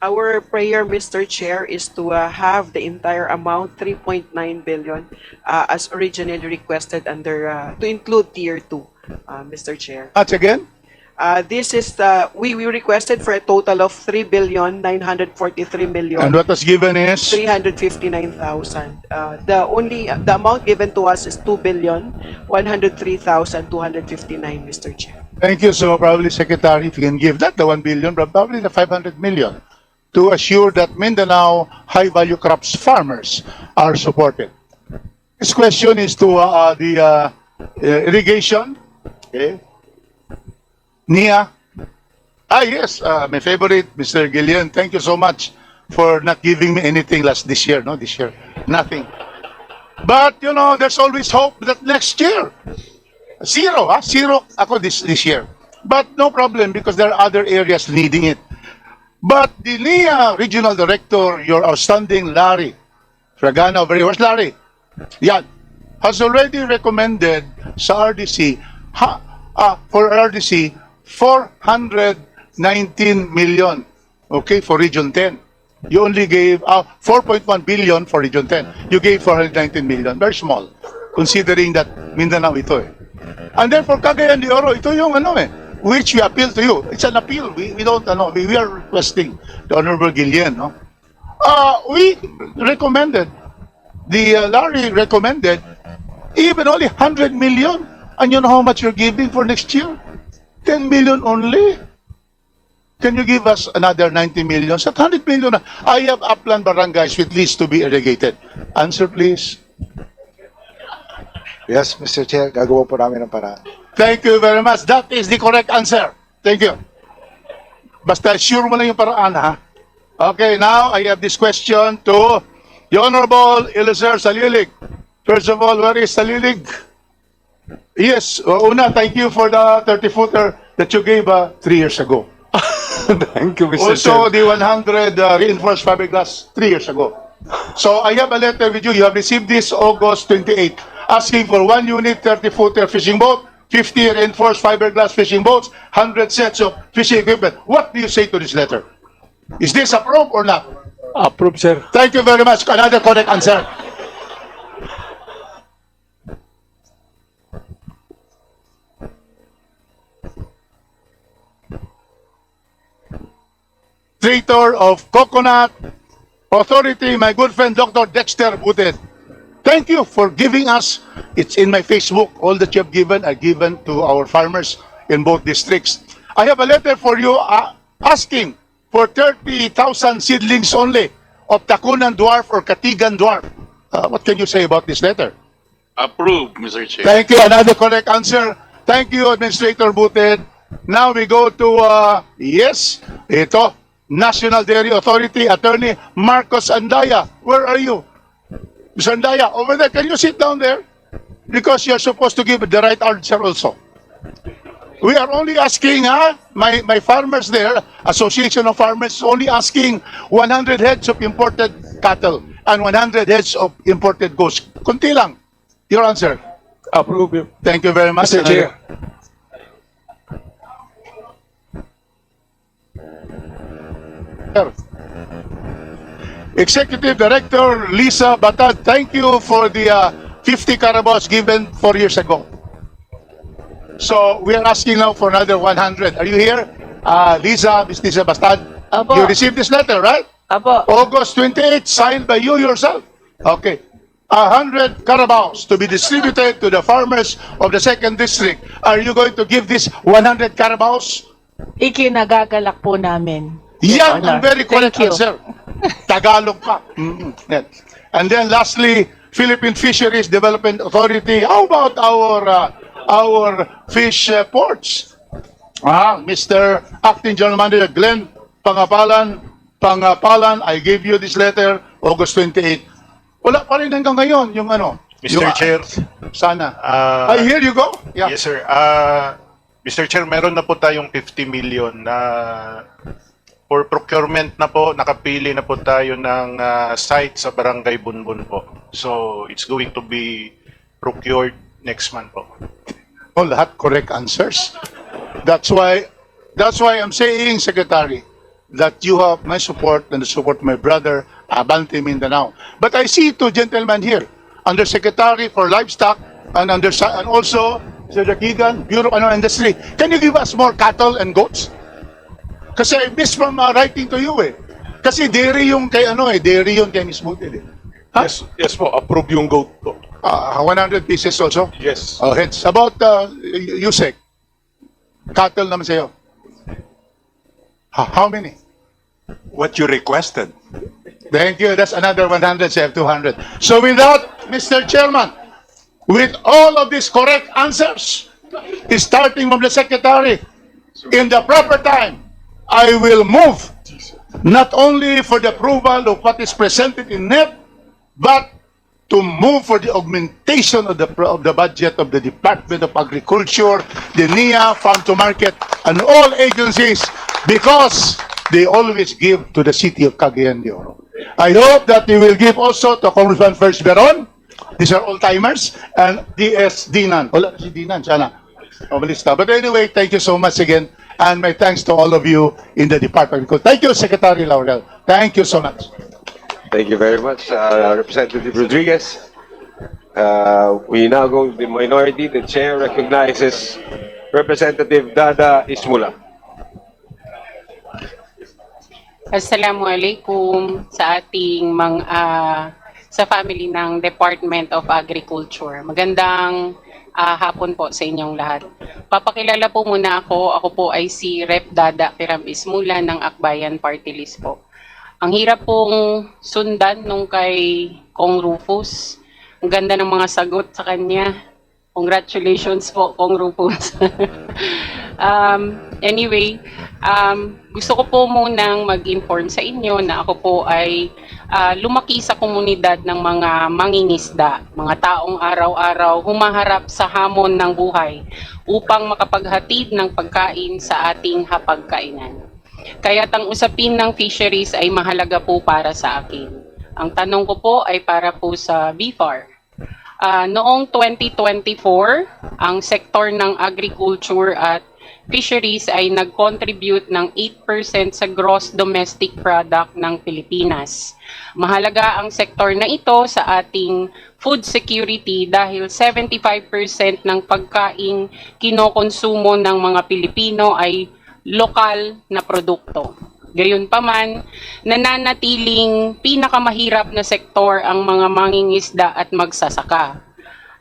Our prayer, Mr. Chair, is to uh, have the entire amount, 3.9 billion, uh, as originally requested under, uh, to include Tier 2, uh, Mr. Chair. Once again, Uh, This is, the we we requested for a total of 3 billion, 943 million. and what was given is 359,000. Uh, The only, the amount given to us is 2 billion, 103,259, Mr. Chair. Thank you. So probably Secretary, if you can give that, the 1 billion, probably the 500 million to assure that Mindanao high-value crops farmers are supported. This question is to uh, the uh, uh, irrigation. Okay. Nia. Ah, yes, uh, my favorite, Mr. Gillian. Thank you so much for not giving me anything last this year. No, this year, nothing. But, you know, there's always hope that next year, Zero, ha? Zero ako this, this year. But no problem because there are other areas needing it. But the NIA Regional Director, your outstanding Larry Fragana here, where's Larry? Yan. Has already recommended sa RDC, ha, ah, for RDC, 419 million, okay, for Region 10. You only gave uh, 4.1 billion for Region 10. You gave 419 million. Very small, considering that Mindanao ito eh. And then for Cagayan de Oro, ito yung ano eh, which we appeal to you. It's an appeal. We, we don't, ano, we, we are requesting the Honorable Gillian, no? Uh, we recommended, the uh, Larry recommended, even only 100 million. And you know how much you're giving for next year? 10 million only. Can you give us another 90 million? Sa 100 million I have upland barangays with least to be irrigated. Answer please. Yes, Mr. Chair, gagawa po namin ng paraan. Thank you very much. That is the correct answer. Thank you. Basta sure mo lang yung paraan, ha? Okay, now I have this question to the Honorable Eliezer Salilig. First of all, where is Salilig? Yes, una, thank you for the 30-footer that you gave uh, three years ago. Thank you, Mr. Also, the 100 uh, reinforced fiberglass three years ago. So I have a letter with you. You have received this August 28, asking for one unit 30-footer fishing boat, 50 reinforced fiberglass fishing boats, 100 sets of fishing equipment. What do you say to this letter? Is this approved or not? Approve, sir. Thank you very much. Another correct answer. Traitor of Coconut Authority, my good friend Dr. Dexter Buted. Thank you for giving us, it's in my Facebook, all that you have given are given to our farmers in both districts. I have a letter for you uh, asking for 30,000 seedlings only of Takunan dwarf or Katigan dwarf. Uh, what can you say about this letter? Approved, Mr. Chair. Thank you. Another correct answer. Thank you, Administrator Buted. Now we go to, uh, yes, ito, National Dairy Authority Attorney Marcos Andaya. Where are you? Mr. Andaya, over there. Can you sit down there? Because you're supposed to give the right answer also. We are only asking, huh? My, my farmers there, Association of Farmers, only asking 100 heads of imported cattle and 100 heads of imported goats. Kunti lang. Your answer. Approve. You. Thank you very much. Mr. Chair. Executive Director Lisa Batad, thank you for the uh, 50 carabaos given four years ago. So we are asking now for another 100. Are you here? Uh, Lisa, Ms. Lisa Batad, Apo. you received this letter, right? Apo, August 28, signed by you yourself. Okay. A hundred carabaos to be distributed to the farmers of the second district. Are you going to give this 100 carabaos? ikinagagalak po namin. Yan ang very correct answer. Tagalog pa. Mm, yan. And then lastly, Philippine Fisheries Development Authority. How about our uh, our fish uh, ports? Ah, Mr. Acting General Manager Glenn Pangapalan, Pangapalan, I gave you this letter August 28. Wala pa rin hanggang ngayon yung ano. Mr. yung- Chair, Sana. uh, I here you go. Yeah. yes sir. Uh, Mr. Chair, meron na po tayong 50 million na for procurement na po, nakapili na po tayo ng uh, site sa Barangay Bunbun po. So, it's going to be procured next month po. Oh, lahat correct answers. That's why, that's why I'm saying, Secretary, that you have my support and the support of my brother, Abante Mindanao. But I see two gentlemen here, Undersecretary for Livestock and under and also Sir Jakigan, Bureau of ano, Industry. Can you give us more cattle and goats? Kasi I missed from uh, writing to you eh. Kasi dairy yung kay ano eh, dairy yung kay Miss Butil eh. Ha? Yes, yes po. Approve yung goat po. Ah, 100 pieces also? Yes. Oh, it's about uh, Yusek. Cattle naman sa'yo. Ha- How many? What you requested. Thank you. That's another 100, say 200. So without, Mr. Chairman, with all of these correct answers, starting from the Secretary, in the proper time, I will move not only for the approval of what is presented in NEP, but to move for the augmentation of the of the budget of the Department of Agriculture, the NIA, Farm to Market, and all agencies because they always give to the city of Cagayan de Oro. I hope that they will give also to Congressman First Beron. These are all timers and DS Dinan. Wala si Dinan, sana. Umalis na. But anyway, thank you so much again. And my thanks to all of you in the department. Thank you, Secretary Laurel. Thank you so much. Thank you very much, uh, Representative Rodriguez. Uh, we now go to the minority. The chair recognizes Representative Dada Ismula. Assalamualaikum sa ating mga ah, sa family ng Department of Agriculture. Magandang ah, hapon po sa inyong lahat. Papakilala po muna ako. Ako po ay si Rep Dada Piram Ismula ng Akbayan Party List po. Ang hirap pong sundan nung kay Kong Rufus. Ang ganda ng mga sagot sa kanya. Congratulations po, Kong Rufus. um, anyway, um, gusto ko po munang mag-inform sa inyo na ako po ay ah, lumaki sa komunidad ng mga mangingisda, mga taong araw-araw humaharap sa hamon ng buhay upang makapaghatid ng pagkain sa ating hapagkainan. Kaya't ang usapin ng fisheries ay mahalaga po para sa akin. Ang tanong ko po ay para po sa BFAR. Ah, noong 2024, ang sektor ng agriculture at fisheries ay nag-contribute ng 8% sa gross domestic product ng Pilipinas. Mahalaga ang sektor na ito sa ating food security dahil 75% ng pagkaing kinokonsumo ng mga Pilipino ay lokal na produkto. Gayunpaman, nananatiling pinakamahirap na sektor ang mga mangingisda at magsasaka.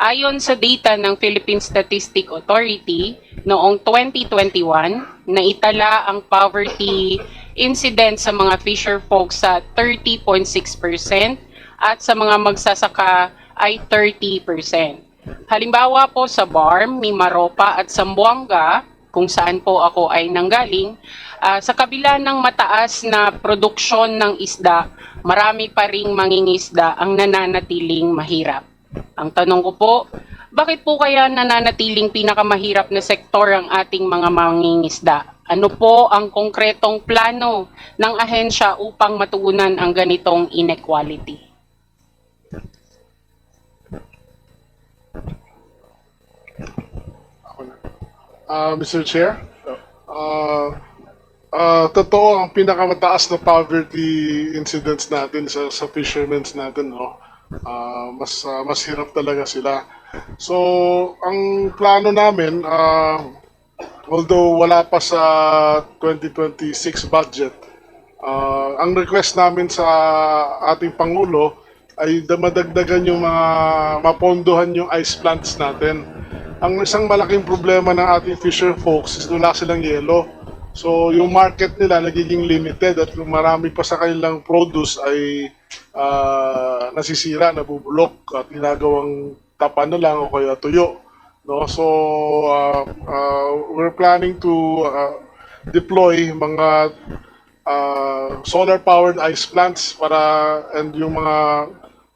Ayon sa data ng Philippine Statistic Authority, noong 2021, naitala ang poverty incidence sa mga fisher folks sa 30.6% at sa mga magsasaka ay 30%. Halimbawa po sa Barm, Mimaropa at Zamboanga, kung saan po ako ay nanggaling, ah, sa kabila ng mataas na produksyon ng isda, marami pa ring mangingisda ang nananatiling mahirap. Ang tanong ko po, bakit po kaya nananatiling pinakamahirap na sektor ang ating mga mangingisda? Ano po ang konkretong plano ng ahensya upang matugunan ang ganitong inequality? Uh, Mr. Chair, uh, uh, totoo ang pinakamataas na poverty incidents natin sa, sa fishermen's natin, no? Uh, mas, uh, mas hirap talaga sila. So, ang plano namin, uh, although wala pa sa 2026 budget, uh, ang request namin sa ating Pangulo ay madagdagan yung mga mapondohan yung ice plants natin. Ang isang malaking problema ng ating fisher folks is wala silang yelo. So yung market nila nagiging limited at kung marami pa sa kanilang produce ay ah, nasisira, nabubulok at ginagawang tapa na lang o kaya tuyo. No? So ah, ah, we're planning to ah, deploy mga uh, solar powered ice plants para and yung mga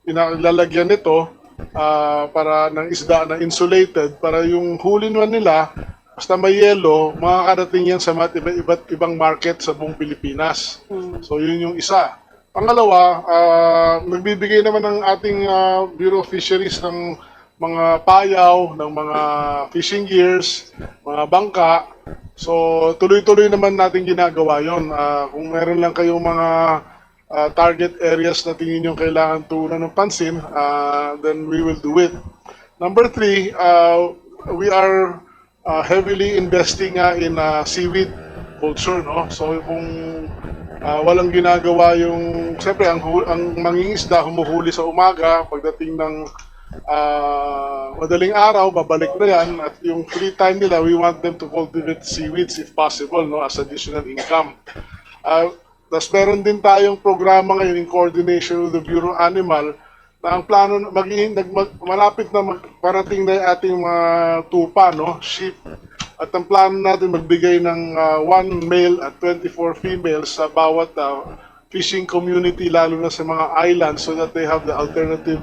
inalalagyan nito ah, para ng isda na insulated para yung huli naman nila basta may yelo, makakarating yan sa mga iba, iba't ibang market sa buong Pilipinas. So yun yung isa. Pangalawa, ah, nagbibigay naman ng ating ah, Bureau of Fisheries ng mga payaw, ng mga fishing gears, mga bangka. So tuloy-tuloy naman natin ginagawa yon. Ah, kung meron lang kayong mga ah, target areas na tingin nyo kailangan tuunan ng pansin, ah, then we will do it. Number three, uh, we are uh, heavily investing nga in uh, seaweed culture, no? So kung uh, walang ginagawa yung, siyempre ang, ang mangingisda humuhuli sa umaga, pagdating ng uh, madaling araw, babalik na yan, at yung free time nila, we want them to cultivate seaweeds if possible, no? As additional income. Uh, tapos meron din tayong programa ngayon in coordination with the Bureau of Animal na ang plano maging nag, malapit na mag, parating na yung ating mga tupa no sheep at ang plano natin magbigay ng uh, one male at 24 females sa bawat uh, fishing community lalo na sa mga islands so that they have the alternative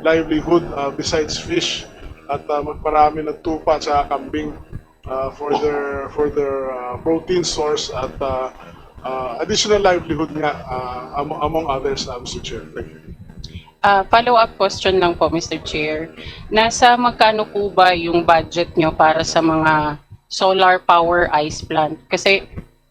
livelihood uh, besides fish at uh, magparami ng tupa saka kambing uh, for their for their uh, protein source at uh, uh, additional livelihood nga uh, among, among others uh, Mr. Chair. Thank you. Ah, follow-up question lang po, Mr. Chair. Nasa magkano po ba yung budget nyo para sa mga solar power ice plant? Kasi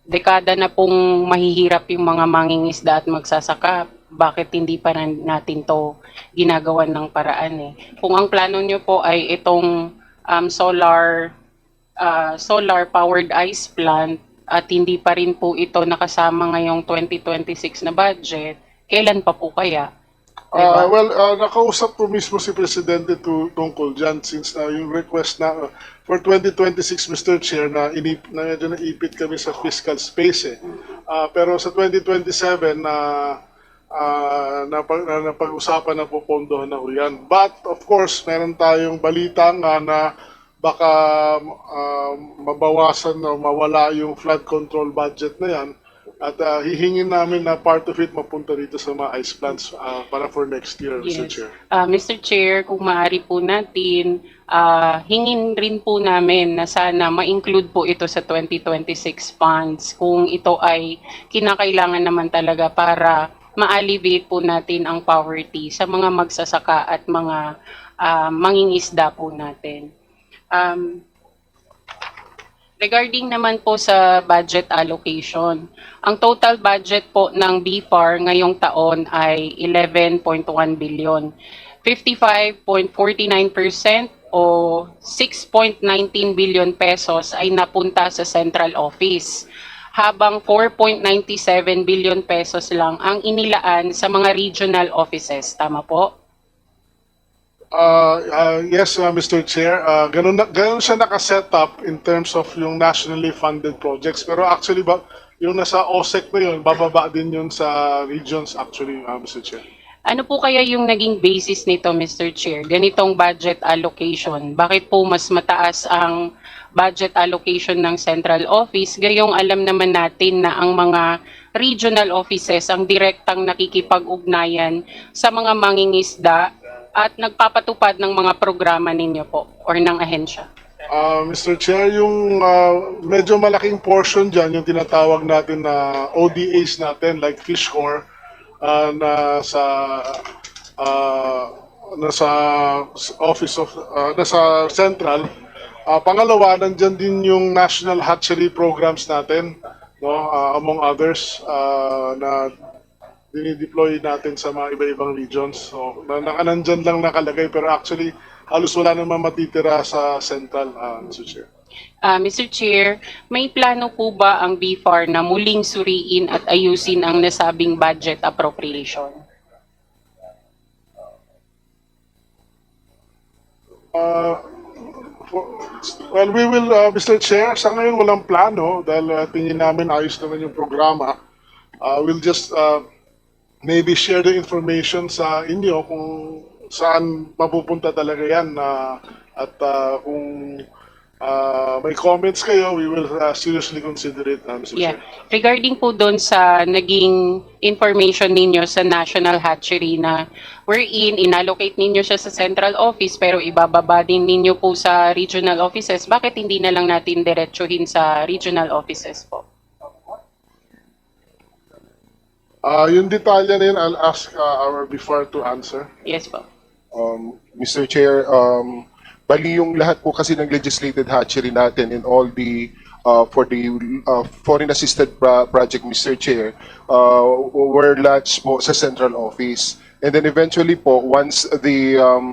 dekada na pong mahihirap yung mga mangingisda at magsasaka. Bakit hindi pa natin to ginagawan ng paraan eh? Kung ang plano nyo po ay itong um, solar ah, solar powered ice plant at hindi pa rin po ito nakasama ngayong 2026 na budget, kailan pa po kaya? Uh, well, uh, nakausap ko mismo si Presidente tu tungkol dyan since uh, yung request na uh, for 2026, Mr. Chair, na, inip, na medyo naipit kami sa fiscal space eh. Uh, pero sa 2027, na uh, napag, na, napag-usapan na po pondohan na ho yan. But, of course, meron tayong balita nga na baka uh, mabawasan o mawala yung flood control budget na yan at uh, hihingin namin na part of it mapunta dito sa mga ice plants uh, para for next year, Mr. Yes. Chair. Ah, Mr. Chair, kung maaari po natin, ah, hingin rin po namin na sana ma-include po ito sa 2026 funds kung ito ay kinakailangan naman talaga para ma-alleviate po natin ang poverty sa mga magsasaka at mga ah, mangingisda po natin. Um, Regarding naman po sa budget allocation, ang total budget po ng BFAR ngayong taon ay 11.1 billion. 55.49% o 6.19 billion pesos ay napunta sa central office habang 4.97 billion pesos lang ang inilaan sa mga regional offices. Tama po? Uh, uh, yes, uh, Mr. Chair. Uh, ganun, ganun siya nakaset up in terms of yung nationally funded projects. Pero actually, ba, yung nasa OSEC na yun, bababa din yun sa regions actually, uh, Mr. Chair. Ano po kaya yung naging basis nito, Mr. Chair? Ganitong budget allocation. Bakit po mas mataas ang budget allocation ng central office? Gayong alam naman natin na ang mga regional offices ang direktang nakikipag-ugnayan sa mga mangingisda at nagpapatupad ng mga programa ninyo po or ng ahensya. Uh, Mr. Chair, yung uh, medyo malaking portion dyan, yung tinatawag natin na ODAs natin, like fish core, uh, na sa uh, nasa office of uh, nasa central uh, pangalawa nandiyan din yung national hatchery programs natin no uh, among others uh, na dinideploy natin sa mga iba-ibang regions. So, na, lang nakalagay pero actually halos wala naman matitira sa central, uh, Mr. Chair. Ah, Mr. Chair, may plano po ba ang BFAR na muling suriin at ayusin ang nasabing budget appropriation? Uh, well, we will, uh, Mr. Chair, sa ngayon walang plano dahil uh, tingin namin ayos naman yung programa. Uh, we'll just uh, maybe share the information sa inyo kung saan mapupunta talaga yan uh, at uh, kung uh, may comments kayo, we will uh, seriously consider it, uh, Mr. Yeah. Chair. Regarding po doon sa naging information ninyo sa National Hatchery na wherein inallocate ninyo siya sa central office pero ibababa din ninyo po sa regional offices, bakit hindi na lang natin diretsuhin sa regional offices po? Uh, yung detalye na yun, I'll ask uh, our before to answer. Yes po. Um, Mr. Chair, um, bali yung lahat po kasi ng legislated hatchery natin in all the uh, for the uh, foreign assisted pro- project, Mr. Chair, uh, were lodged po sa central office. And then eventually po, once the um,